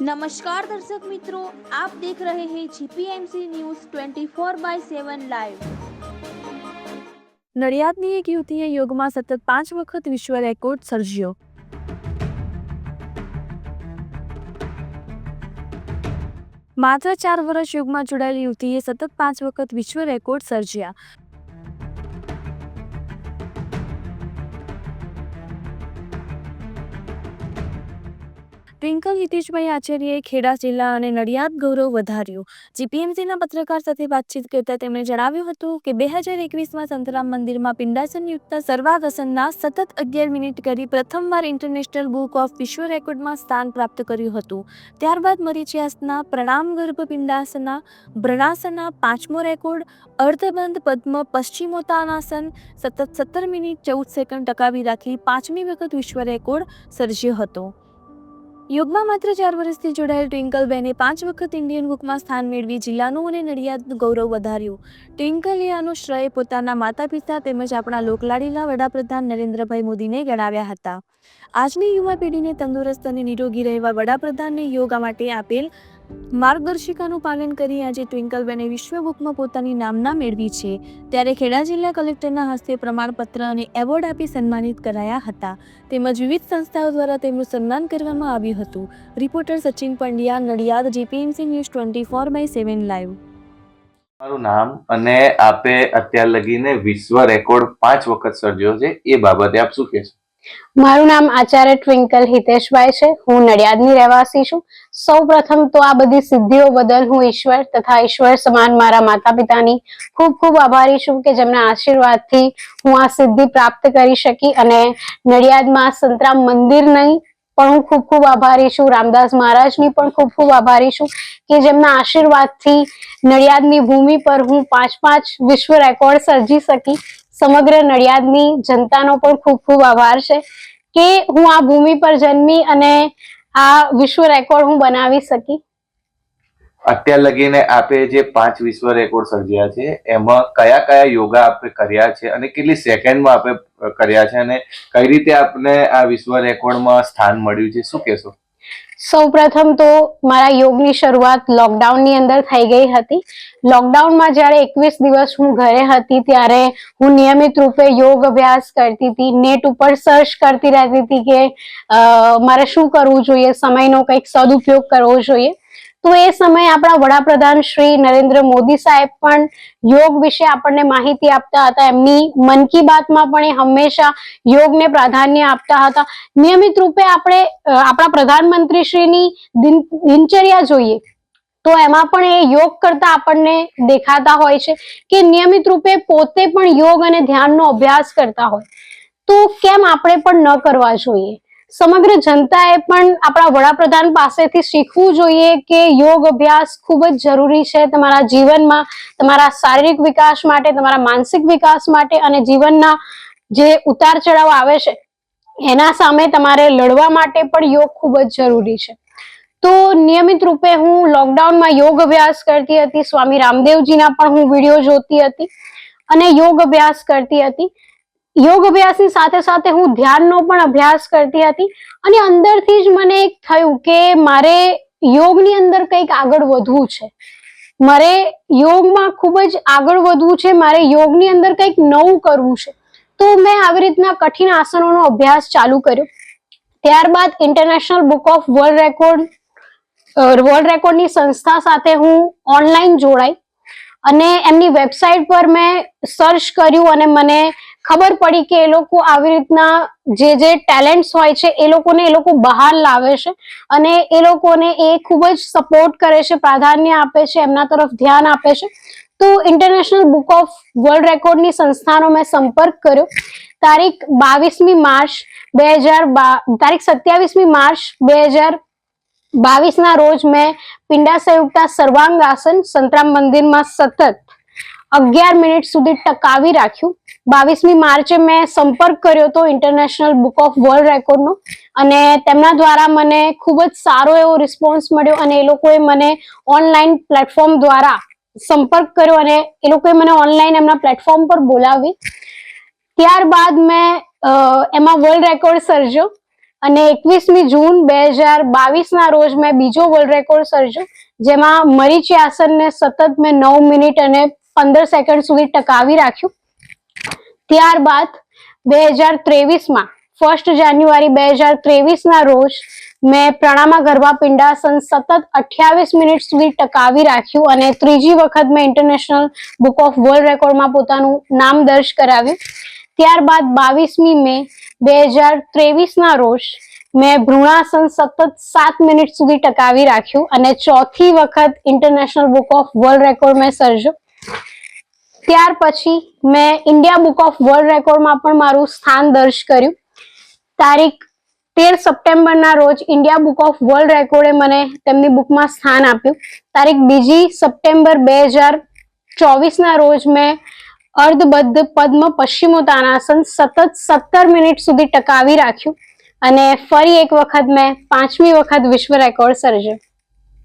નમસ્કાર દર્શક મિત્રો, આપ દેખ રહે હે જીપીએમસી ન્યૂઝ 24 બાય 7 લાઈવ નડિયાદની એક યુવતીએ યોગમાં સતત પાંચ વખત વિશ્વ રેકોર્ડ સર્જ્યો. માત્ર ચાર વર્ષ યોગમાં જોડાયેલી યુવતીએ સતત પાંચ વખત વિશ્વ રેકોર્ડ સર્જ્યા. ટ્વિંકલ હિતેશભાઈ આચાર્યએ ખેડા જિલ્લા અને નડિયાદ ગૌરવ વધાર્યું. જીપીએમસીના પત્રકાર સાથે વાતચીત કરતા તેમણે જણાવ્યું હતું કે બે હજાર એકવીસમાં સંતરામ મંદિરમાં પિંડાસન યુક્ત સર્વાદસનના સતત અગિયાર મિનિટ કરી પ્રથમવાર ઇન્ટરનેશનલ બુક ઓફ વિશ્વ રેકોર્ડમાં સ્થાન પ્રાપ્ત કર્યું હતું. ત્યારબાદ મરીચિયાસના પ્રણામ ગર્ભ પિંડાસના ભ્રણાસના પાંચમો રેકોર્ડ, અર્ધબંધ પદ્મ પશ્ચિમોત્તાનાસન સતત સત્તર મિનિટ ચૌદ સેકન્ડ ટકાવી રાખી પાંચમી વખત વિશ્વ રેકોર્ડ સર્જ્યો હતો. યોગમાં માત્ર ચાર વર્ષથી જોડાયેલ ટ્વિંકલબેને પાંચ વખત ઇન્ડિયન બુકમાં સ્થાન મેળવી જિલ્લાનું અને નડિયાદનું ગૌરવ વધાર્યું. ટ્વિંકલે આનો શ્રેય પોતાના માતા પિતા તેમજ આપણા લોકલાડીલા વડાપ્રધાન નરેન્દ્રભાઈ મોદીને ગણાવ્યા હતા. આજની યુવા પેઢીને તંદુરસ્ત અને નિરોગી રહેવા વડાપ્રધાનને યોગા માટે આપેલ માર્ગદર્શિકાનું પાલન કરી આજે ટ્વિંકલબેને વિશ્વ બુકમાં પોતાની નામના મેળવી છે. ત્યારે ખેડા જિલ્લા કલેક્ટરના હસ્તે પ્રમાણપત્ર અને એવોર્ડ આપી સન્માનિત કરાયા હતા. તેમજ વિવિધ સંસ્થાઓ દ્વારા તેમનું સન્માન કરવામાં આવ્યું હતું. Reporter Sachin Pandya, Nadiad, GPMC news twenty four by seven live. મારું નામ અને આપે અત્યાર લગીને વિશ્વ રેકોર્ડ પાંચ વખત સર્જ્યો છે. એ બાબતે આપ શું કહેશો? મારું નામ આચાર્ય ટ્વિંકલ હિતેશભાઈ છે. હું નડિયાદની રહેવાસી છું. સૌ પ્રથમ તો આ બધી સિદ્ધિઓ બદલ હું ઈશ્વર તથા ઈશ્વર સમાન મારા માતા પિતાની ખૂબ ખૂબ આભારી છું કે જેમના આશીર્વાદથી હું આ સિદ્ધિ પ્રાપ્ત કરી શકી અને નડિયાદમાં સંતરામ મંદિર નહીં, પણ હું ખૂબ ખૂબ આભારી છું. રામદાસ મહારાજની પણ ખૂબ ખૂબ આભારી છું કે જેમના આશીર્વાદથી નડિયાદની ભૂમિ પર હું પાંચ પાંચ વિશ્વ રેકોર્ડ સર્જી શકી. સમગ્ર નડિયાદની જનતાનો પણ ખૂબ ખૂબ આભાર છે કે હું આ ભૂમિ પર જન્મી અને આ વિશ્વ રેકોર્ડ હું બનાવી શકી. અત્યાર લગીને આપે જે પાંચ વિશ્વ રેકોર્ડ સર્જ્યા છે, એમાં કયા કયા યોગા આપે કર્યા છે અને કેટલી સેકન્ડમાં આપે કર્યા છે અને કઈ રીતે આપને આ વિશ્વ રેકોર્ડમાં સ્થાન મળ્યું છે, શું કહેશો? સૌ પ્રથમ તો મારા યોગની શરૂઆત લોકડાઉનની અંદર થઈ ગઈ હતી. લોકડાઉનમાં જ્યારે એકવીસ દિવસ હું ઘરે હતી ત્યારે હું નિયમિત રૂપે યોગ અભ્યાસ કરતી હતી, નેટ ઉપર સર્ચ કરતી રહેતી હતી કે મારે શું કરવું જોઈએ, સમયનો કંઈક સદુપયોગ કરવો જોઈએ. તો એ સમયે આપણા વડાપ્રધાન શ્રી નરેન્દ્ર મોદી સાહેબ પણ યોગ વિશે આપણને માહિતી આપતા હતા. એમની મન કી બાતમાં પણ એ હંમેશા યોગને પ્રાધાન્ય આપતા હતા. નિયમિત રૂપે આપણે આપણા પ્રધાનમંત્રી શ્રીની દિન, દિનચર્યા જોઈએ તો એમાં પણ એ યોગ કરતા આપણને દેખાતા હોય છે કે નિયમિત રૂપે પોતે પણ યોગ અને ધ્યાનનો અભ્યાસ કરતા હોય. તો કેમ આપણે પણ ન કરવા જોઈએ? સમગ્ર જનતાએ પણ આપણા વડાપ્રધાન પાસેથી શીખવું જોઈએ કે યોગ અભ્યાસ ખૂબ જ જરૂરી છે તમારા જીવનમાં, તમારા શારીરિક વિકાસ માટે, તમારા માનસિક વિકાસ માટે અને જીવનના જે ઉતાર ચઢાવ આવે છે, એના સામે તમારે લડવા માટે પણ યોગ ખૂબ જ જરૂરી છે. તો નિયમિત રૂપે હું લોકડાઉનમાં યોગ અભ્યાસ કરતી હતી, સ્વામી રામદેવજીના પણ હું વીડિયો જોતી હતી અને યોગ અભ્યાસ કરતી હતી. યોગ અભ્યાસની સાથે સાથે હું ધ્યાનનો પણ અભ્યાસ કરતી હતી અને અંદરથી જ મને એક થયું કે મારે યોગની અંદર કંઈક આગળ વધવું છે. મારે યોગમાં ખૂબ જ આગળ વધવું છે, મારે યોગની અંદર કંઈક નવું કરવું છે. તો મેં આવી રીતના કઠિન આસનોનો અભ્યાસ ચાલુ કર્યો. ત્યારબાદ international book of world record world રેકોર્ડની સંસ્થા સાથે હું ઓનલાઈન જોડાઈ અને એમની વેબસાઇટ પર મેં સર્ચ કર્યું અને મને ખબર પડી કે એ લોકો આવી રીતના જે જે ટેલેન્ટ્સ હોય છે, એ લોકોને એ લોકો બહાર લાવે છે અને એ લોકોને એ ખૂબ જ સપોર્ટ કરે છે, પ્રાધાન્ય આપે છે, એમના તરફ ધ્યાન આપે છે. તો ઇન્ટરનેશનલ બુક ઓફ વર્લ્ડ રેકોર્ડની સંસ્થાનો મેં સંપર્ક કર્યો. તારીખ બાવીસમી માર્ચ બે હજાર તારીખ સત્યાવીસમી માર્ચ બે હજાર બાવીસના રોજ મેં પિંડા સંયુક્તા સર્વાંગ આસન સંતરામ મંદિરમાં સતત અગિયાર મિનિટ સુધી ટકાવી રાખ્યું. બાવીસમી માર્ચે મેં સંપર્ક કર્યો હતો ઇન્ટરનેશનલ બુક ઓફ વર્લ્ડ રેકોર્ડનો અને તેમના દ્વારા મને ખૂબ જ સારો એવો રિસ્પોન્સ મળ્યો અને એ લોકોએ મને ઓનલાઈન પ્લેટફોર્મ દ્વારા સંપર્ક કર્યો અને એ લોકોએ મને ઓનલાઈન એમના પ્લેટફોર્મ પર બોલાવી. ત્યારબાદ મેં એમાં વર્લ્ડ રેકોર્ડ સર્જ્યો. અને એકવીસમી જૂન બે હજાર બાવીસના રોજ મેં બીજો વર્લ્ડ રેકોર્ડ સર્જ્યો, જેમાં મરીચી આસનને સતત મેં નવ મિનિટ અને પંદર સેકન્ડ સુધી ટકાવી રાખ્યું. ત્યારબાદ બે હજાર ત્રેવીસમાં ફર્સ્ટ જાન્યુઆરી બે હજાર ત્રેવીસના રોજ મેં પ્રણામા ગરબા પિંડાસન સતત અઠ્યાવીસ મિનિટ સુધી ટકાવી રાખ્યું અને ત્રીજી વખત મેં ઇન્ટરનેશનલ બુક ઓફ વર્લ્ડ રેકોર્ડમાં પોતાનું નામ દર્જ કરાવ્યું. ત્યારબાદ બાવીસમી મે બે હજાર ત્રેવીસના રોજ મેં ભ્રૂણાસન સતત સાત મિનિટ સુધી ટકાવી રાખ્યું અને ચોથી વખત international book of world record મેં સર્જ્યો. ત્યાર પછી મેં ઇન્ડિયા બુક ઓફ વર્લ્ડ રેકોર્ડમાં પણ મારું સ્થાન દર્જ કર્યું. તારીખ તેર સપ્ટેમ્બરના રોજ ઇન્ડિયા બુક ઓફ વર્લ્ડ રેકોર્ડે મને તેમની બુકમાં સ્થાન આપ્યું. તારીખ બીજી સપ્ટેમ્બર બે હજાર ચોવીસના રોજ મેં અર્ધબદ્ધ પદ્મ પશ્ચિમોત્તાનાસન સતત સત્તર મિનિટ સુધી ટકાવી રાખ્યું અને ફરી એક વખત મેં પાંચમી વખત વિશ્વ રેકોર્ડ સર્જ્યો.